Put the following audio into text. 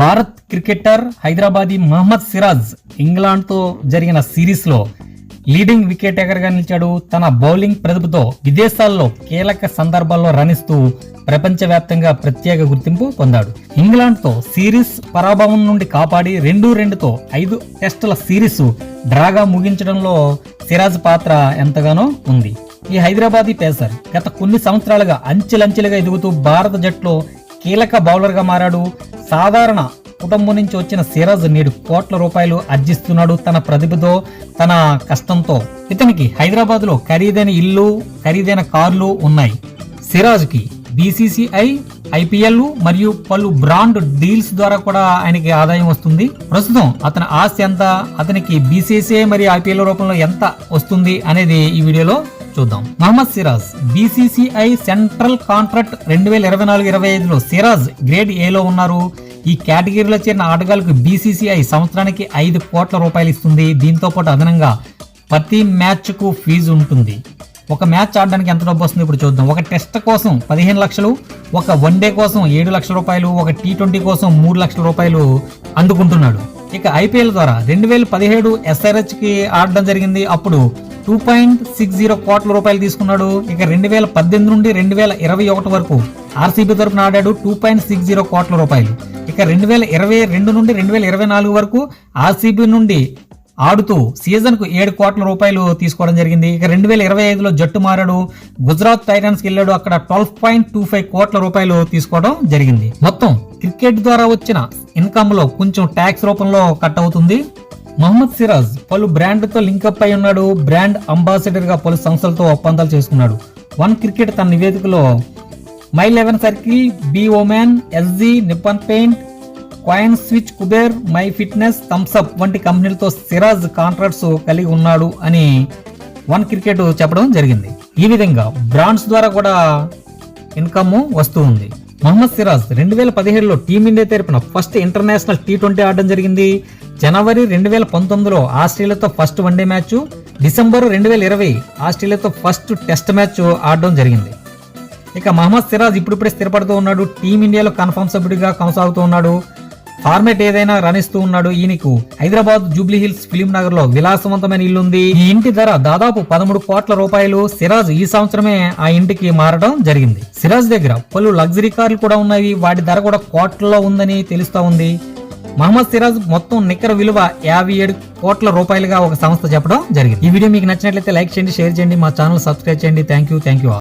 Bharat cricketer Hyderabadi Mohammed Siraj ఇంగ్లాండ్తో జరిగిన సిరీస్లో లీడింగ్ వికెట్ ఎగర్గా నిలిచాడు. తన బౌలింగ్ ప్రతిభతో విదేశాల్లో కీలక సందర్భాల్లో రాణిస్తూ ప్రపంచవ్యాప్తంగా ప్రత్యేక గుర్తింపు పొందాడు. ఇంగ్లాండ్తో సిరీస్ పరాభవం నుండి కాపాడి రెండు రెండుతో ఐదు టెస్టుల సిరీస్ డ్రాగా ముగించడంలో సిరాజ్ పాత్ర ఎంతగానో ఉంది. ఈ హైదరాబాదీ పేసర్ గత కొన్ని సంవత్సరాలుగా అంచెలంచెలుగా ఎదుగుతూ భారత జట్లో కీలక బౌలర్గా మారాడు. సాధారణ కుటుంబం నుంచి వచ్చిన సిరాజ్ నేడు కోట్ల రూపాయలు ఆర్జిస్తున్నాడు తన ప్రతిభతో తన కష్టంతో. ఇతనికి హైదరాబాద్లో ఖరీదైన ఇల్లు ఖరీదైన కార్లు ఉన్నాయి. సిరాజ్కి బీసీసీఐ ఐపీఎల్ మరియు పలు బ్రాండ్ డీల్స్ ద్వారా కూడా ఆయనకి ఆదాయం వస్తుంది. ప్రస్తుతం అతని ఆస్తి ఎంత అతనికి బీసీసీఐ మరియు ఐపీఎల్ రూపంలో ఎంత వస్తుంది అనేది ఈ వీడియోలో చూద్దాం. Mohammed Siraj BCCI central contract రెండు వేల ఇరవై నాలుగు ఇరవై ఐదులో సిరాజ్ గ్రేడ్ ఏలో ఉన్నారు. ఈ కేటగిరీలో చేరిన ఆటగాళ్ళకు బీసీసీఐ సంవత్సరానికి ఐదు కోట్ల రూపాయలు ఇస్తుంది. దీంతో పాటు అదనంగా ప్రతి మ్యాచ్కు ఫీజు ఉంటుంది. ఒక మ్యాచ్ ఆడడానికి ఎంత డబ్బు వస్తుంది ఇప్పుడు చూద్దాం. ఒక టెస్ట్ కోసం పదిహేను లక్షలు ఒక వన్ డే కోసం ఏడు లక్షల రూపాయలు ఒక టీ ట్వంటీ కోసం మూడు లక్షల రూపాయలు అందుకుంటున్నాడు. ఇక ఐపీఎల్ ద్వారా రెండు వేల పదిహేడు ఎస్ఆర్హెచ్కి ఆడడం జరిగింది. అప్పుడు టూ పాయింట్ సిక్స్ జీరో కోట్ల రూపాయలు తీసుకున్నాడు. ఇక రెండు వేల పద్దెనిమిది నుండి రెండు వేల ఇరవై ఒకటి వరకు ఆర్సీబీ తరపున ఆడాడు టూ పాయింట్ సిక్స్ జీరో కోట్ల రూపాయలు. ఇక రెండు వేల ఇరవై రెండు నుండి రెండు వేల ఇరవై నాలుగు వరకు ఆర్సీబీ నుండి ఆడుతూ సీజన్కు ఏడు కోట్ల రూపాయలు తీసుకోవడం జరిగింది. ఇక రెండు వేల ఇరవై ఐదులో జట్టు మారాడు. గుజరాత్ టైటన్స్కి వెళ్ళాడు అక్కడ ట్వెల్వ్ పాయింట్ టూ ఫైవ్ కోట్ల రూపాయలు తీసుకోవడం జరిగింది. మొత్తం క్రికెట్ ద్వారా వచ్చిన ఇన్కమ్లో కొంచెం ట్యాక్స్ రూపంలో కట్ అవుతుంది. మహమ్మద్ సిరాజ్ పలు బ్రాండ్తో లింకప్ అయి ఉన్నాడు. బ్రాండ్ అంబాసిడర్గా పలు సంస్థలతో ఒప్పందాలు చేసుకున్నాడు. వన్ క్రికెట్ తన నివేదికలో my eleven circle be omen SG Nippon paint coin switch Kuber my fitness Thums Up వంటి కంపెనీలతో సిరాజ్ కాంట్రాక్ట్స్ కలిగి ఉన్నాడు అని వన్ క్రికెట్ చెప్పడం జరిగింది. ఈ విధంగా బ్రాండ్స్ ద్వారా కూడా ఇన్కమ్ వస్తూ ఉంది. మహమ్మద్ సిరాజ్ రెండు వేల పదిహేడులో టీమిండియా తరపున ఫస్ట్ ఇంటర్నేషనల్ టీ ట్వంటీ ఆడడం జరిగింది. జనవరి రెండు వేల పంతొమ్మిదిలో ఆస్ట్రేలియాతో first one day match December రెండు వేల ఇరవై ఆస్ట్రేలియాతో ఫస్ట్ టెస్ట్ మ్యాచ్ ఆడడం జరిగింది. ఇక మహమ్మద్ సిరాజ్ ఇప్పుడిప్పుడే స్థిరపడుతూ ఉన్నాడు టీమిండియాలో కన్ఫర్మ్ సభ్యుడిగా కొనసాగుతూ ఉన్నాడు ఫార్మేట్ ఏదైనా రణిస్తూ ఉన్నాడు ఈయనకు హైదరాబాద్ జూబ్లీ హిల్స్ ఫిలిం నగర్లో విలాసవంతమైన ఇల్లు ఉంది ఈ ఇంటి ధర దాదాపు పదమూడు కోట్ల రూపాయలు సిరాజ్ ఈ సంవత్సరమే ఆ ఇంటికి మారడం జరిగింది. సిరాజ్ దగ్గర పలు లగ్జరీ కార్లు కూడా ఉన్నాయి వాటి ధర కూడా కోట్లలో ఉందని తెలుస్తా ఉంది. మహమ్మద్ సిరాజ్ మొత్తం నికర విలువ యాభై ఏడు కోట్ల రూపాయలుగా ఒక సంస్థ చెప్పడం జరిగింది. ఈ వీడియో మీకు నచ్చినట్లయితే లైక్ చేయండి షేర్ చేయండి మా ఛానల్ సబ్స్క్రైబ్ చేయండి. Thank you thank you